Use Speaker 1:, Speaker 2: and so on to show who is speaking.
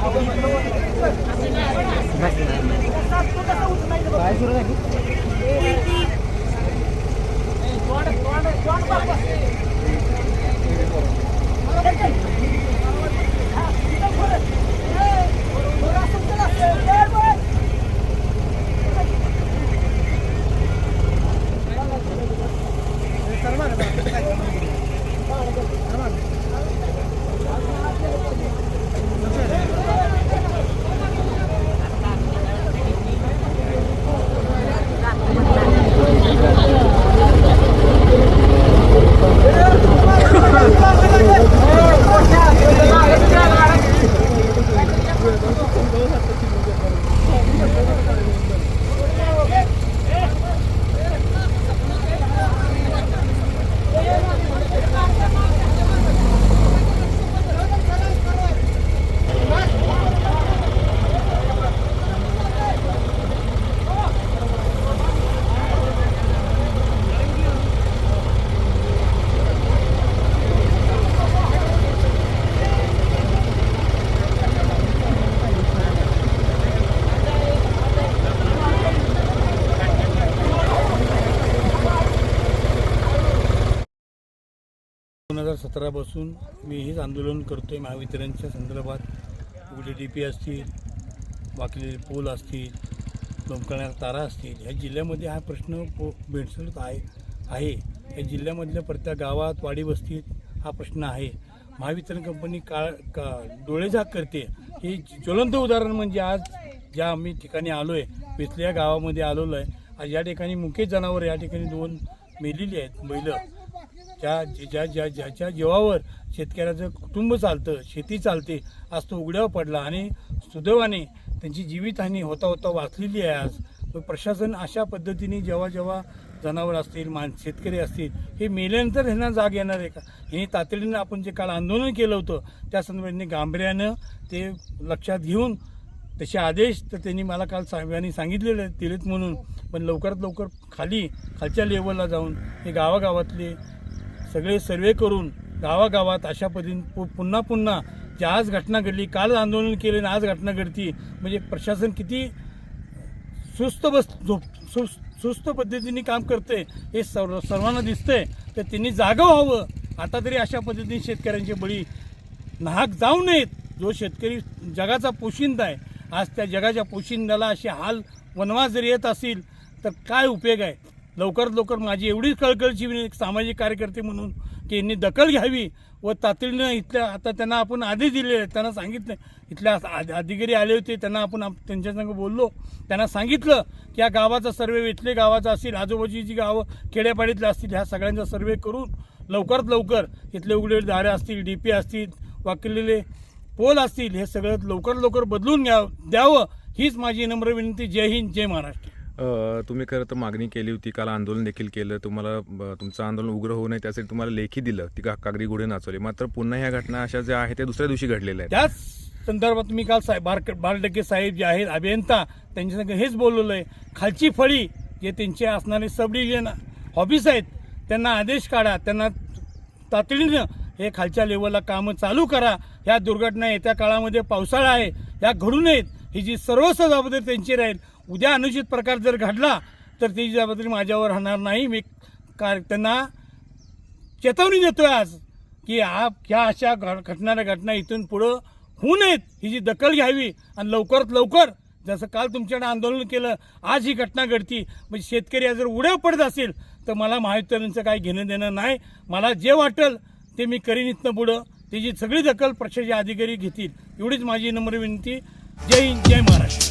Speaker 1: काय दोन हजार सतरापासून मी हेच आंदोलन करतो आहे महावितरणच्या संदर्भात कुठे डी पी असतील वाकलेले पूल असतील लोंबकळणाऱ्या तारा असतील ह्या जिल्ह्यामध्ये हा प्रश्न पो भेडसळत आहे आहे. या जिल्ह्यामधल्या प्रत्येक गावात वाडी वस्तीत हा प्रश्न आहे. महावितरण कंपनी काळ का डोळेझाक करते. हे ज्वलंत उदाहरण म्हणजे आज ज्या आम्ही ठिकाणी आलो आहे वेचले गावामध्ये आलेलो आहे आज या ठिकाणी मुकेश जनावर या ठिकाणी दोन मेलेली आहेत बैलं. ज्या ज्या ज्या ज्याच्या जीवावर शेतकऱ्याचं कुटुंब चालतं शेती चालते आज तो उघड्यावर पडला आणि सुदैवाने त्यांची जीवितहानी होता होता वाचलेली आहे आज. प्रशासन अशा पद्धतीने जेव्हा जेव्हा जनावर असतील मान शेतकरी असतील हे मेल्यानंतर ह्यांना जाग येणार आहे का? हे तातडीनं आपण जे काल आंदोलन केलं होतं त्या संदर्भाने गांभीर्यानं ते लक्षात घेऊन तसे आदेश तर त्यांनी मला काल साहेबांनी सांगितलेले दिलेत म्हणून. पण लवकरात लवकर खाली खालच्या लेवलला जाऊन हे गावागावातले सगळे सर्वे करून गावागावात अशा पद्धतीने पु पुन्हा पुन्हा जे आज घटना घडली काल आंदोलन केले आणि आज घटना घडती म्हणजे प्रशासन किती सुस्त बस झोप सुस सुस्त पद्धतीने काम करते हे सर्व सर्वांना दिसतंय. तर त्यांनी जागं व्हावं. आता तरी अशा पद्धतीने शेतकऱ्यांचे बळी नाहक जाऊ नयेत. जो शेतकरी जगाचा पोशिंदा आहे आज त्या जगाच्या पोशिंद्याला असे हाल वनवास जर येत असतील तर काय उपयोग आहे? लवकरात लवकर माझी एवढीच कळकळची विनंती सामाजिक कार्यकर्ते म्हणून की यांनी दखल घ्यावी व तातडीनं इथल्या आता त्यांना आपण आदेश दिले आहेत त्यांना सांगितलं. इथल्या अधिकारी आले होते त्यांना आपण त्यांच्यासंग बोललो. त्यांना सांगितलं की या गावाचा सर्वे इथले गावाचा असतील आजूबाजूची गावं खेड्यापाडीतले असतील ह्या सगळ्यांचा सर्वे करून लवकरात लवकर इथले उघडे दारे असतील डी पी असतील वाकलेले पोल असतील हे सगळं लवकर लवकर बदलून घ्या द्यावं हीच माझी नम्र विनंती. जय हिंद जय महाराष्ट्र.
Speaker 2: तुम्ही खरं तर मागणी केली होती काल आंदोलन देखील केलं तुम्हाला ब, तुमचं आंदोलन उग्र होऊ नये त्यासाठी तुम्हाला लेखी दिलं ती का कागदी गुढे नाचवली. मात्र पुन्हा ह्या घटना अशा ज्या आहेत त्या दुसऱ्या दिवशी घडलेल्या आहेत.
Speaker 1: त्याच संदर्भात मी काल साहेब बार बारडके साहेब जे आहेत अभियंता त्यांच्या हेच बोललेलो आहे. खालची फळी जे त्यांचे असणारे सब डिव्हिजन ऑफिस आहेत त्यांना आदेश काढा त्यांना तातडीनं हे खालच्या लेवलला कामं चालू करा. ह्या दुर्घटना येत्या काळामध्ये पावसाळा आहे ह्या घडू नयेत. ही जी सर्वस्व जबाबदारी त्यांची राहील उद्या अनुचित प्रकार जर घडला तर त्याची जबाबदारी माझ्यावर राहणार नाही. मी कार त्यांना चेतावणी आहे आज की हा ह्या अशा घटणाऱ्या घटना इथून पुढं होऊ नयेत. ही जी दखल घ्यावी आणि लवकरात लवकर जसं काल तुमच्याकडे आंदोलन केलं आज ही घटना घडती. म्हणजे शेतकरी जर उड्या पडत असेल तर मला महावितरणचं काही घेणं देणं नाही. मला जे वाटेल ते मी करीन इथनं पुढं. त्याची सगळी दखल पक्षाचे अधिकारी घेतील. एवढीच माझी नम्र विनंती. जय हिंद जय महाराष्ट्र.